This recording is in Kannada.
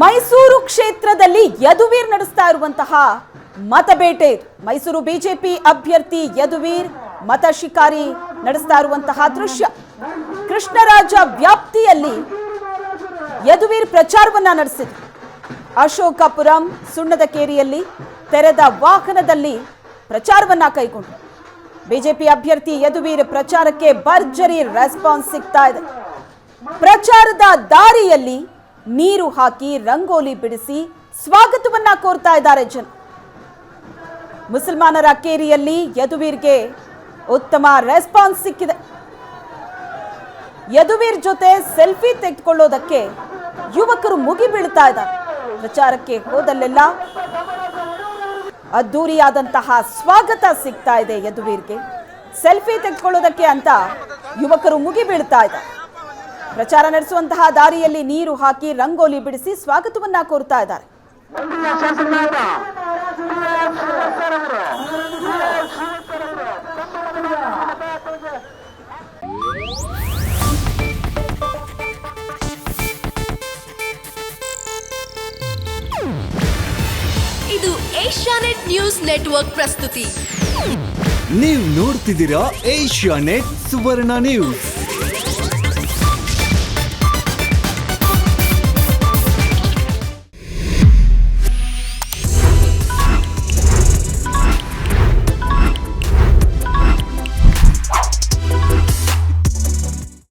ಮೈಸೂರು ಕ್ಷೇತ್ರದಲ್ಲಿ ಯದುವೀರ್ ನಡೆಸ್ತಾ ಇರುವಂತಹ ಮತಬೇಟೆ. ಮೈಸೂರು ಬಿಜೆಪಿ ಅಭ್ಯರ್ಥಿ ಯದುವೀರ್ ಮತ ಶಿಕಾರಿ ನಡೆಸ್ತಾ ಇರುವಂತಹ ದೃಶ್ಯ. ಕೃಷ್ಣರಾಜ ವ್ಯಾಪ್ತಿಯಲ್ಲಿ ಯದುವೀರ್ ಪ್ರಚಾರವನ್ನ ನಡೆಸಿದ್ರು. ಅಶೋಕಪುರಂ ಸುಣ್ಣದಕೇರಿಯಲ್ಲಿ ತೆರೆದ ವಾಹನದಲ್ಲಿ ಪ್ರಚಾರವನ್ನ ಕೈಗೊಂಡ್ರು. ಬಿಜೆಪಿ ಅಭ್ಯರ್ಥಿ ಯದುವೀರ್ ಪ್ರಚಾರಕ್ಕೆ ಭರ್ಜರಿ ರೆಸ್ಪಾನ್ಸ್ ಸಿಗ್ತಾ ಇದೆ. ಪ್ರಚಾರದ ದಾರಿಯಲ್ಲಿ ನೀರು ಹಾಕಿ ರಂಗೋಲಿ ಬಿಡಿಸಿ ಸ್ವಾಗತವನ್ನ ಕೋರ್ತಾ ಇದ್ದಾರೆ ಜನ. ಮುಸಲ್ಮಾನರ ಕೇರಿಯಲ್ಲಿ ಯದುವೀರ್ಗೆ ಉತ್ತಮ ರೆಸ್ಪಾನ್ಸ್ ಸಿಕ್ಕಿದೆ. ಯದುವೀರ್ ಜೊತೆ ಸೆಲ್ಫಿ ತೆಗೆದುಕೊಳ್ಳೋದಕ್ಕೆ ಯುವಕರು ಮುಗಿ ಬೀಳ್ತಾ ಇದ್ದಾರೆ. ಪ್ರಚಾರಕ್ಕೆ ಹೋದಲ್ಲೆಲ್ಲ ಅದ್ದೂರಿಯಾದಂತಹ ಸ್ವಾಗತ ಸಿಗ್ತಾ ಇದೆ ಯದುವೀರ್ಗೆ. ಸೆಲ್ಫಿ ತೆಗೆದುಕೊಳ್ಳೋದಕ್ಕೆ ಅಂತ ಯುವಕರು ಮುಗಿ ಬೀಳ್ತಾ ಇದ್ದಾರೆ. ಪ್ರಚಾರ ನಡೆಸುವಂತಹ ದಾರಿಯಲ್ಲಿ ನೀರು ಹಾಕಿ ರಂಗೋಲಿ ಬಿಡಿಸಿ ಸ್ವಾಗತವನ್ನ ಕೋರ್ತಾ ಇದ್ದಾರೆ. ಇದು ಏಷ್ಯಾನೆಟ್ ನ್ಯೂಸ್ ನೆಟ್ವರ್ಕ್ ಪ್ರಸ್ತುತಿ. ನೀವು ನೋಡ್ತಿದ್ದೀರಾ ಏಷ್ಯಾ ನೆಟ್ ಸುವರ್ಣ ನ್ಯೂಸ್.